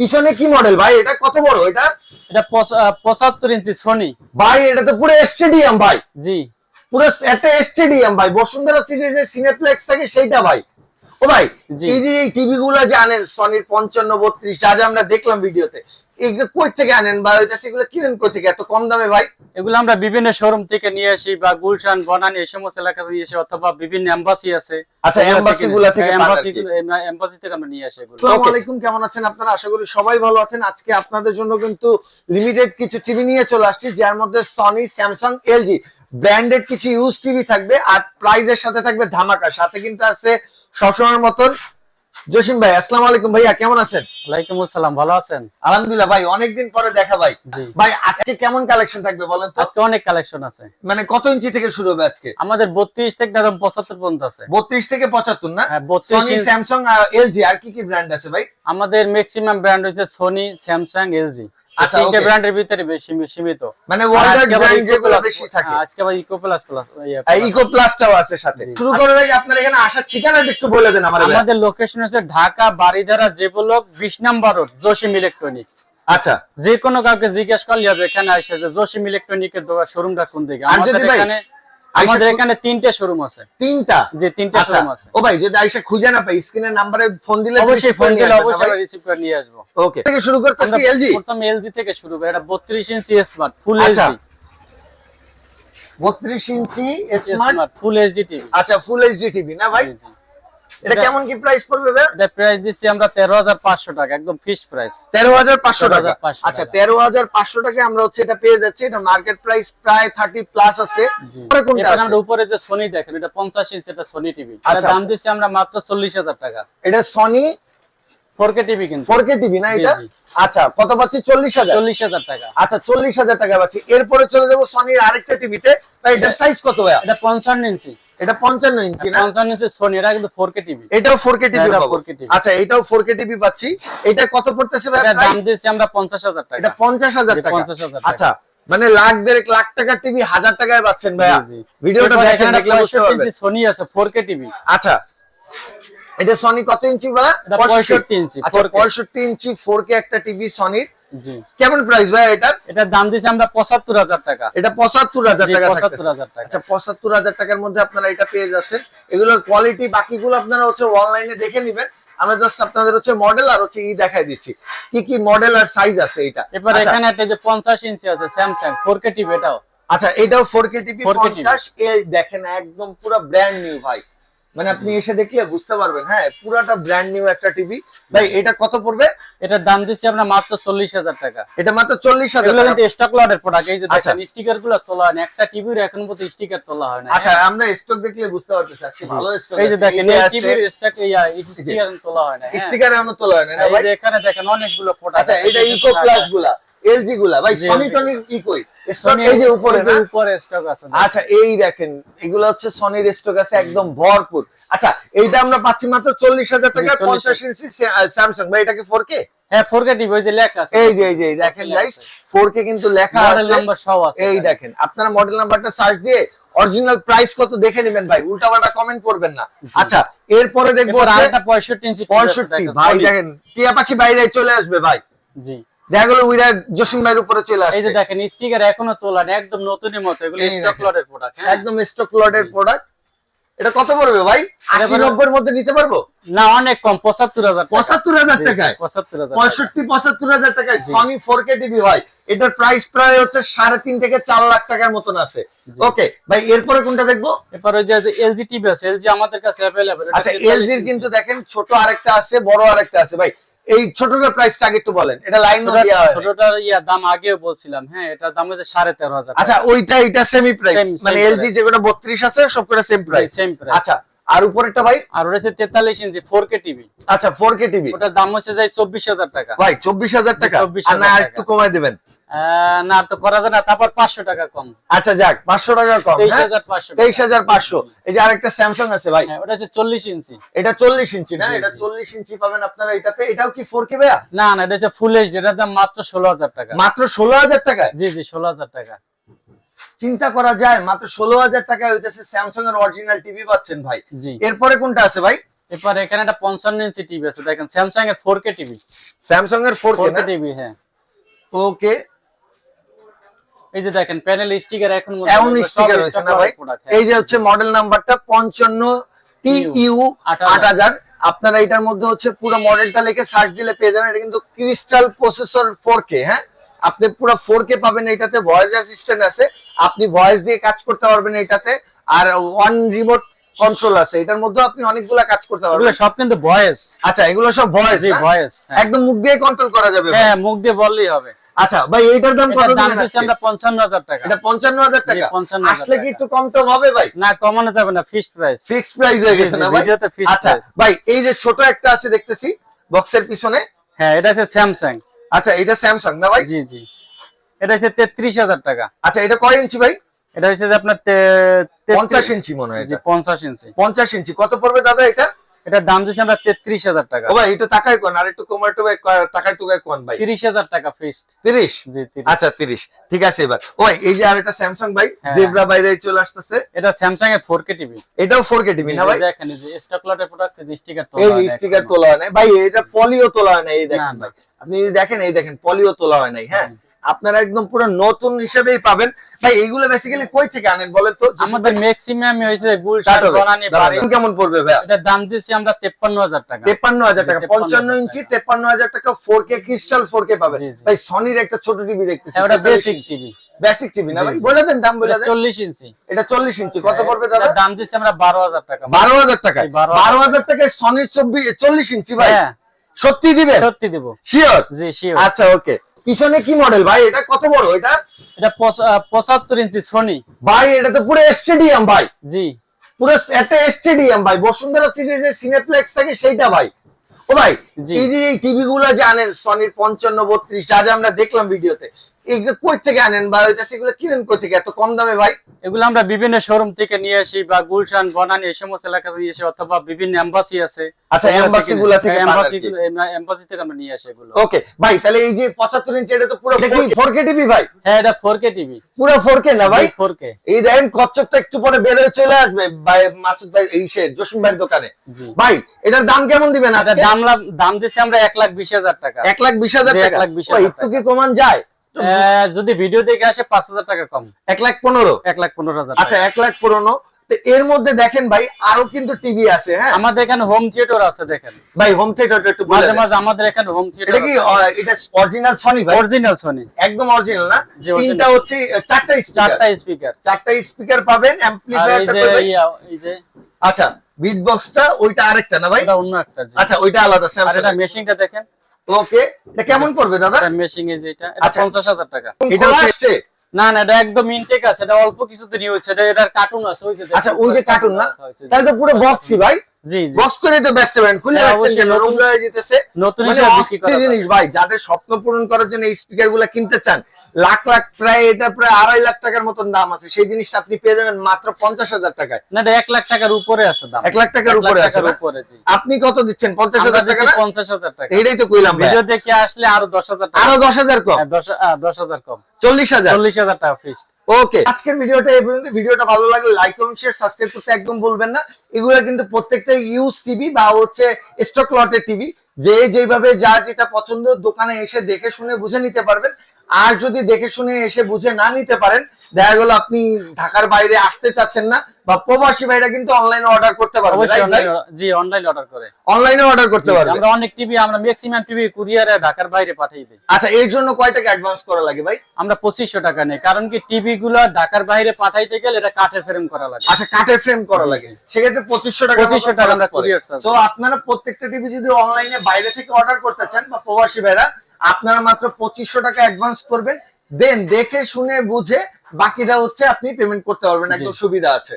পিছনে কি মডেল ভাই এটা কত বড় এটা? এটা পঁচ- আহ, পঁচাত্তর ইঞ্চি সনি। ভাই এটা তো পুরো স্টেডিয়াম ভাই। জি। পুরো একটা স্টেডিয়াম ভাই। বসুন্ধরা সিটির যে সিনেপ্লেক্স থাকে সেইটা ভাই। ও ভাই এই যে এই টিভি গুলা জানেন আনেন সনির পঞ্চান্ন বত্রিশ যা যা আমরা দেখলাম ভিডিওতে এগুলো কই থেকে আনেন বা সেগুলো কিনেন কই থেকে? এত কম দামে ভাই? এগুলো আমরা বিভিন্ন শোরুম থেকে নিয়ে আসি বা গুলশান বনানি এই সমস্ত এলাকা থেকে নিয়ে আসি অথবা বিভিন্ন এম্বাসি আছে। আচ্ছা, ওগুলা embassy থেকে এম্বাসি এম্বাসি থেকে আমরা নিয়ে আসি এগুলো। আসসালামু আলাইকুম কেমন আছেন আপনারা? আশা করি সবাই ভালো আছেন। আজকে আপনাদের জন্য কিন্তু লিমিটেড কিছু টিভি নিয়ে চলে আসছি যার মধ্যে সনি স্যামসাং এলজি ব্র্যান্ডেড কিছু ইউজ টিভি থাকবে আর প্রাইজের সাথে থাকবে ধামাকা। সাথে কিন্তু আছে সবসময়ের মতন জসিম ভাই আসসালামু আলাইকুম ভাইয়া কেমন আছেন? ওয়ালাইকুম আসসালাম ভালো আছেন? আলহামদুলিল্লাহ ভাই অনেকদিন পরে দেখা ভাই। জি। ভাই আজকে কেমন কালেকশন থাকবে বলেন তো? আজকে অনেক কালেকশন আছে। মানে কত ইঞ্চি থেকে শুরু হবে আজকে? আমাদের বত্রিশ থেকে একদম পঁচাত্তর পর্যন্ত আছে। বত্রিশ থেকে পঁচাত্তর না? হ্যাঁ সনি স্যামসাং এলজি আর কি কি ব্র্যান্ড আছে ভাই? আমাদের ম্যাক্সিমাম ব্র্যান্ড হচ্ছে সোনি স্যামসাং এলজি তিনটে ব্র্যান্ডের ভিতরে বেশি সীমিত। মানে ওয়ার্ল্ড ব্র্যান্ড যেগুলো বেশি থাকে। আজকে আবার ইকো প্লাস প্লাস ইকো প্লাসটাও আছে সাথে। শুরু করার আগে আপনার এখানে আসার ঠিকানাটা একটু বলে দেন আমাদের লোকেশন ঢাকা বাড়িধারা যে ব্লক বিশ নাম্বার রোড জসিম ইলেকট্রনিক আচ্ছা। যে কোনো কাউকে জিজ্ঞেস করলে হবে এখানে আসে যে জসিম ইলেকট্রনিকের দোকান শোরুমটা কোন দিকে? আর আমাদের যদি এখানে আমাদের এখানে তিনটা শোরুম আছে। তিনটা? যে তিনটে শোরুম আছে। ও ভাই যদি আইসা খুঁজে না পাই স্ক্রিনের নম্বরে ফোন দিলে অবশ্যই ফোন দিলে অবশ্যই রিসিভ করে নিয়ে আসব। ওকে থেকে শুরু করতেছি এলজি প্রথম এলজি থেকে শুরু করে এটা বত্রিশ ইঞ্চি স্মার্ট ফুল এলজি এইচডি 32 ইঞ্চি স্মার্ট ফুল এইচডি টিভি আচ্ছা ফুল এইচডি টিভি না ভাই? এটা এটা- কেমন কি প্রাইস পড়বে এটা প্রাইস দিচ্ছি আমরা তেরো হাজার পাঁচশো টাকা একদম ফিক্সড প্রাইস 13500 টাকা। আচ্ছা 13500 টাকা আমরা হচ্ছে এটা পেয়ে যাচ্ছি। এটা মার্কেট প্রাইস প্রায় 30 প্লাস আছে। পরে কোনটা আছে? আমরা উপরে যে সোনি দেখেন এটা পঞ্চাশ ইঞ্চি এটা সোনি টিভি আচ্ছা। দাম দিচ্ছি আমরা মাত্র চল্লিশ হাজার টাকা। এটা সনি ফোর কে টিভি কিন্তু। 4K টিভি না এটা? আচ্ছা কত পাচ্ছি? 40000 চল্লিশ হাজার টাকা। আচ্ছা 40000 টাকা পাচ্ছি। এরপরে চলে যাব সনির আরেকটা টিভিতে এটার সাইজ কত ভাই এটা পঞ্চান্ন ইঞ্চি এটা 55 ইঞ্চি না? পঞ্চান্ন ইঞ্চি সোনি এটা কিন্তু ফোর কে টিভি এটাও 4K টিভি পাবো। আচ্ছা এটাও 4K টিভি পাচ্ছি। এটা কত পড়তেছে ভাই এটা দাম? দিচ্ছি আমরা পঞ্চাশ হাজার টাকা। এটা 50000 টাকা। 50,000 আচ্ছা মানে লাখ দেড়েক লাখ টাকার টিভি হাজার টাকায় পাচ্ছেন ভাইয়া। ভিডিওটা দেখেন দেখলে বুঝতে পারবেন। সোনি আছে ফোর কে টিভি আচ্ছা এটা সনি কত ইঞ্চি এটা 65 ইঞ্চি, আচ্ছা 4K 65 ইঞ্চি 4K একটা টিভি সনির কেমন প্রাইস ভাই এটার? এটার দাম দিচ্ছি আমরা পঁচাত্তর হাজার টাকা। এটা পঁচাত্তর হাজার টাকা 75,000 টাকা। আচ্ছা 75000 টাকার মধ্যে আপনারা এটা পেয়ে যাচ্ছেন। এগুলোর কোয়ালিটি বাকিগুলো আপনারা হচ্ছে অনলাইনে দেখে নেবেন। আমরা জাস্ট আপনাদের হচ্ছে মডেল আর হচ্ছে ই দেখাই দিচ্ছি। কি কি মডেল আর সাইজ আছে এটা এবার আচ্ছা, এখানে একটা যে পঞ্চাশ ইঞ্চি আছে স্যামসাং টিভি এটাও। আচ্ছা এটাও 4K টিভি 4K TV 50 এ দেখেন একদম পুরো ব্র্যান্ড নিউ ভাই। মানে আপনি এসে দেখলে বুঝতে পারবেন হ্যাঁ পুরাটা ব্র্যান্ড নিউ একটা টিভি ভাই এটা কত পড়বে? এটার দাম দিচ্ছি আমরা মাত্র চল্লিশ হাজার টাকা। এটা মাত্র চল্লিশ হাজার কিন্তু স্টক লটের প্রোডাক্ট এই যে আচ্ছা। দেখেন স্টিকারগুলো তোলা হয় না। একটা টিভির এখন পর্যন্ত স্টিকার তোলা হয় না আচ্ছা আমরা স্টক দেখলে বুঝতে পারতেছি আজকে ভালো স্টক এই যে দেখেন এই টিভির স্টক স্টিকার তোলা হয় না হ্যাঁ। স্টিকার এখনও তোলা হয় না না এই যে এখানে দেখেন অনেকগুলো প্রোডাক্ট আচ্ছা এটা ইকো প্লাসগুলা। এলজি গুলা। ভাই সনি LG টনি ইকোই স্টক এই যে উপরে না? উপরে স্টক আছে আচ্ছা এই দেখেন এগুলো হচ্ছে সনির স্টক আছে একদম ভরপুর। আচ্ছা এইটা আমরা পাচ্ছি মাত্র চল্লিশ হাজার টাকা 40,000 পঞ্চাশ ইঞ্চি স্যামসাং ভাই এটা কি হ্যাঁ টিভি ওই যে লেখা আছে। এই যে এই যে দেখেন গাইস আছে। কিন্তু লেখা মডেল নাম্বার সব আছে এই দেখেন আপনারা মডেল নাম্বারটা সার্চ দিয়ে অরিজিনাল প্রাইস কত দেখে নেবেন ভাই। উল্টাপাল্টা কমেন্ট করবেন না। আচ্ছা এরপরে দেখব আরেকটা 65 ইঞ্চি TV আছে, পঁয়ষট্টি। দেখেন, ভাই দেখেন টিয়া পাখি বাইরে চলে আসবে ভাই। জি। দেখা গেলো উইরা জসিম ভাইয়ের উপরে চলে এই যে দেখেন স্টিকার এখনও তোলা নেই একদম নতুনের মতো এগুলো স্টক লটের প্রোডাক্ট একদম স্টক লটের প্রোডাক্ট এটা কত পড়বে ভাই? আশি পড়বে- নব্বই মধ্যে নিতে পারব? না অনেক কম পঁচাত্তর হাজার পঁচাত্তর হাজার টাকায়? পঁচাত্তর হাজার পঁয়ষট্টি পঁচাত্তর হাজার টাকায়। সনি ফোর কে টিভি হয়। এটার প্রাইস প্রায় হচ্ছে সাড়ে তিন থেকে চার লাখ টাকার মতন আছে। ওকে ভাই এরপরে কোনটা দেখব? এরপর ওই যে এলজি টিভি আছে এলজি আমাদের কাছে অ্যাভেলেবল আচ্ছা এলজির কিন্তু দেখেন ছোট আরেকটা আছে বড় আরেকটা আছে। ভাই এই ছোটটার প্রাইসটা আগে একটু বলেন। এটা লাইন দেওয়া হয়। ছোটটার ইয়া দাম আগেও বলছিলাম হ্যাঁ এটার দাম হচ্ছে সাড়ে তেরো হাজার আচ্ছা ওইটা এটা সেমি প্রাইস মানে এলজি। যেগুলো বত্রিশ আছে সবকটা সেম প্রাইস সেম প্রাইস আচ্ছা আর উপরেরটা ভাই? আর রয়েছে হচ্ছে তেতাল্লিশ ইঞ্চি ফোর কে টিভি আচ্ছা ফোর কে টিভি ওটার দাম হচ্ছে যাই চব্বিশ হাজার টাকা। ভাই চব্বিশ হাজার টাকা। 24,000 আর না একটু কমাই দেবেন। না তো করা যায় না তারপর পাঁচশো টাকা কম। আচ্ছা যাক পাঁচশো টাকা কম তেইশ হ্যাঁ? হাজার পাঁচশো তেইশ হাজার পাঁচশো। এই যে আরেকটা স্যামসাং আছে ভাই। হ্যাঁ ওটা হচ্ছে চল্লিশ ইঞ্চি। এটা চল্লিশ ইঞ্চি না? এটা চল্লিশ ইঞ্চি পাবেন আপনারা এটাতে। এটাও কি ফোর কে ভাইয়া? না না এটা হচ্ছে ফুল এইচডি এটার দাম মাত্র ষোলো হাজার টাকা। মাত্র ষোলো হাজার টাকায় জি জি ষোলো হাজার টাকা। চিন্তা করা যায় মাত্র ষোলো হাজার টাকায় হইতেছে স্যামসাং এর অরিজিনাল টিভি পাচ্ছেন ভাই। জি। এরপরে কোনটা আছে ভাই? এরপর এখানে একটা পঞ্চান্ন ইঞ্চি টিভি আছে দেখেন স্যামসাং এর ফোর কে টিভি স্যামসাং এর ফোর ফোর কে টিভি হ্যাঁ। ওকে এই যে দেখেন প্যানেল স্টিকার এখন এমন স্টিকার রয়েছে না ভাই? হ্যাঁ। এই যে হচ্ছে মডেল নাম্বারটা পঞ্চান্ন টি ইউ আট হাজার। আপনারা এটার মধ্যে হচ্ছে পুরো মডেলটা লিখে সার্চ দিলে পেয়ে যাবেন। এটা কিন্তু ক্রিস্টাল প্রসেসর ফোর কে হ্যাঁ? আপনি পুরো ফোর কে পাবেন এটাতে ভয়েস অ্যাসিস্ট্যান্ট আছে। আপনি ভয়েস দিয়ে কাজ করতে পারবেন এটাতে। আর ওয়ান রিমোট কন্ট্রোল আছে। এটার মধ্যে আপনি অনেকগুলা কাজ করতে পারবেন। সব কিন্তু ভয়েস আচ্ছা এগুলো সব ভয়েস জি ভয়েস একদম মুখ দিয়ে কন্ট্রোল করা যাবে হ্যাঁ মুখ দিয়ে বললেই হবে। আচ্ছা ভাই এইটার দাম কত দাম দিচ্ছি আমরা পঞ্চান্ন হাজার টাকা। এটা পঞ্চান্ন হাজার টাকা? জি, 55,000 আসলে কি একটু কম টম হবে ভাই? না কমানো যাবে না ফিক্সড প্রাইস ফিক্সড প্রাইস হয়ে গেছে না ভাই? আচ্ছা ভাই এই যে ছোট একটা আছে দেখতেছি বক্সের পিছনে। হ্যাঁ এটা হচ্ছে স্যামসাং আচ্ছা এটা স্যামসাং না ভাই? জি জি। এটা হচ্ছে তেত্রিশ হাজার টাকা। আচ্ছা এটা কয় ইঞ্চি ভাই? এটা হচ্ছে যে আপনার তে- তেত্রিশ- পঞ্চাশ ইঞ্চি মনে হয় জি এটা। পঞ্চাশ ইঞ্চি। পঞ্চাশ ইঞ্চি। কত পড়বে দাদা এটা? এটার দাম দিচ্ছি আমরা তেত্রিশ হাজার টাকা। ভাই একটু টাকায় কোন আর একটু কমার টু টাকায় টুকায় কোন ভাই? তিরিশ হাজার টাকা ফিক্সড তিরিশ? জি আচ্ছা তিরিশ। ঠিক আছে এবার। ও ভাই, এই যে আর একটা স্যামসাং ভাই হ্যাঁ। জেব্রা বাইরে চলে আসতেছে। এটা স্যামসাং এর ফোর কে টিভি এটাও ফোর কে টিভি না ভাই? দেখেন যে স্টক লটের প্রোডাক্ট স্টিকার তো এই স্টিকার তোলা হয় নাই। ভাই এটা পলিও তোলা হয় নাই এই দেখেন না, না। ভাই। আপনি যদি দেখেন এই দেখেন পলিও তোলা হয় নাই হ্যাঁ? আপনারা একদম পুরো নতুন হিসেবেই পাবেন। ভাই এইগুলো বেসিক্যালি কই থেকে আনেন বলেন তো? আমাদের ম্যাক্সিমাম হয়েছে গুলশান। বনানি বাড়ি কেমন পড়বে ভাইয়া এটা দাম দিচ্ছি আমরা তেপ্পান্ন হাজার টাকা। তেপ্পান্ন হাজার টাকা 53,000 পঞ্চান্ন ইঞ্চি তেপ্পান্ন হাজার টাকা four K crystal four K পাবেন। জি, জি। ভাই সনির একটা ছোট টিভি দেখতেছি। এটা বেসিক টিভি বেসিক টিভি না ভাই। বলে দেন দাম বলে দেন। চল্লিশ ইঞ্চি। এটা চল্লিশ ইঞ্চি। কত পড়বে দাদা? দাম দিচ্ছি আমরা বারো হাজার টাকা। বারো হাজার টাকা 12,000 বারো হাজার। টাকায় সনির চব্বিশ চল্লিশ ইঞ্চি ভাই? হ্যাঁ। সত্যি দিবেন? সত্যি দেবো। শিওর জি শিওর আচ্ছা ওকে পিছনে কি মডেল ভাই এটা কত বড়? এটা? এটা পঁচাত্তর ইঞ্চি সোনি। ভাই এটা তো পুরো স্টেডিয়াম ভাই। জি। পুরো একটা স্টেডিয়াম ভাই। বসুন্ধরা সিটির যে সিনেপ্লেক্স থাকে সেইটা ভাই। ও ভাই এই যে এই টিভি গুলা যে আনেন সনির পঞ্চান্ন বত্রিশ যা আমরা দেখলাম ভিডিওতে এগুলো কই থেকে আনেন বা সেগুলো কিনেন কই থেকে? এত কম দামে ভাই? এগুলো আমরা বিভিন্ন শোরুম থেকে নিয়ে আসি বা গুলশান বনানি এই সমস্ত এলাকা থেকে নিয়ে আসি অথবা বিভিন্ন এম্বাসি আছে। আচ্ছা, embassy গুলা থেকে এম্বাসি এম্বাসি থেকে আমরা নিয়ে আসি এগুলো। ওকে ভাই তাহলে এই যে পঁচাত্তর ইঞ্চি এটা তো পুরো ফোর কে? টিভি ভাই? হ্যাঁ এটা টিভি পুরো ফোর কে না ভাই? ফোর কে এই দেখেন কচ্ছপটা একটু পরে বের হয়ে চলে আসবে ভাই মাসুদ ভাই এই সে জসিম ভাইয়ের দোকানে। ভাই এটার দাম কেমন দিবেন এটা? দাম দাম দিচ্ছি আমরা এক লাখ বিশ হাজার টাকা। এক লাখ বিশ হাজার জি, এক টাকা লাখ হাজার একটু কি কমান যায়? যদি ভিডিও দেখে আসে পাঁচ হাজার টাকা কম। এক লাখ পনেরো? এক লাখ পনেরো হাজার আচ্ছা এক লাখ পনেরো। এর মধ্যে দেখেন ভাই আরও কিন্তু টিভি আছে হ্যাঁ? আমাদের এখানে হোম থিয়েটার আছে দেখেন। ভাই হোম থিয়েটারটা একটু মাঝে মাঝে আমাদের এখানে হোম এটা থিয়েটার কি এটা অরিজিনাল সনি ভাই? অরিজিনাল সনি একদম অরিজিনাল না? তিনটা হচ্ছে চারটা চারটা স্পিকার চারটা স্পিকার পাবেন অ্যাম্পলিফায়ার এই যে এই যে আচ্ছা বিট বক্সটা ওইটা আরেকটা না ভাই? এটা অন্য একটা আচ্ছা ওইটা আলাদা আর এটা মেশিনটা দেখেন। ওকে এটা কেমন পড়বে দাদা? মেশিং এজ এটা এটা আচ্ছা। পঞ্চাশ হাজার টাকা। এটা আসছে না না এটা একদম ইনটেক আছে এটা অল্প কিছুতে নিউ হয়েছে এটা এটার কার্টুন আছে ওই যে আচ্ছা ওই যে কার্টুন না? তাই তাহলে তো পুরো বক্সই ভাই। জি জি। বক্স করে তো ব্যস্ত পারেন খুলে হ্যাঁ, রাখছেন কেন? রুম যেতেছে। নতুন মানে জিনিস ভাই যাদের স্বপ্ন পূরণ করার জন্য এই স্পিকারগুলা কিনতে চান লাখ লাখ প্রায় এটা প্রায় আড়াই লাখ টাকার মতন দাম আছে। সেই জিনিসটা আপনি পেয়ে যাবেন মাত্র পঞ্চাশ হাজার টাকায়। না এটা এক লাখ টাকার উপরে আছে দাম। এক লাখ টাকার উপরে আছে। আপনি কত দিচ্ছেন? পঞ্চাশ হাজার টাকা পঞ্চাশ হাজার টাকা। এইটাই তো কইলাম ভিডিও দেখে আসলে আরও দশ হাজার আরও দশ হাজার কম? হ্যাঁ, দশ হাজার কম। চল্লিশ হাজার? চল্লিশ হাজার টাকা ফিক্সড ওকে। আজকের ভিডিওটা এই পর্যন্ত। ভিডিওটা ভালো লাগলে লাইক এবং শেয়ার সাবস্ক্রাইব করতে একদম বলবেন না। এগুলো কিন্তু প্রত্যেকটা ইউজ টিভি বা হচ্ছে স্টক লটের টিভি যে যেভাবে যার যেটা পছন্দ দোকানে এসে দেখে শুনে বুঝে নিতে পারবেন। আর যদি দেখে শুনে এসে বুঝে না নিতে পারেন দেখা গেল আপনি ঢাকার বাইরে আসতে চাচ্ছেন না বা প্রবাসী ভাইরা কিন্তু অনলাইনে অর্ডার করতে পারবে জি অনলাইন অর্ডার করে। অনলাইনে অর্ডার করতে পারবে। আমরা অনেক টিভি আমরা ম্যাক্সিমাম টিভি কুরিয়ারে ঢাকার বাইরে পাঠিয়ে দিই। আচ্ছা এর জন্য কয় টাকা অ্যাডভান্স করা লাগে ভাই? আমরা পঁচিশশো টাকা নেই কারণ কি টিভি গুলো ঢাকার বাইরে পাঠাইতে গেলে এটা কাঠের ফ্রেম করা লাগে। আচ্ছা কাঠের ফ্রেম করা লাগে। সেক্ষেত্রে পঁচিশশো টাকা 2500 টাকা আমরা charge তো আপনারা প্রত্যেকটা টিভি যদি অনলাইনে বাইরে থেকে অর্ডার করতে চান বা প্রবাসী ভাইরা আপনারা মাত্র পঁচিশশো টাকা অ্যাডভান্স করবেন। দেন দেখে শুনে বুঝে বাকিটা হচ্ছে আপনি পেমেন্ট করতে পারবেন একদম সুবিধা আছে।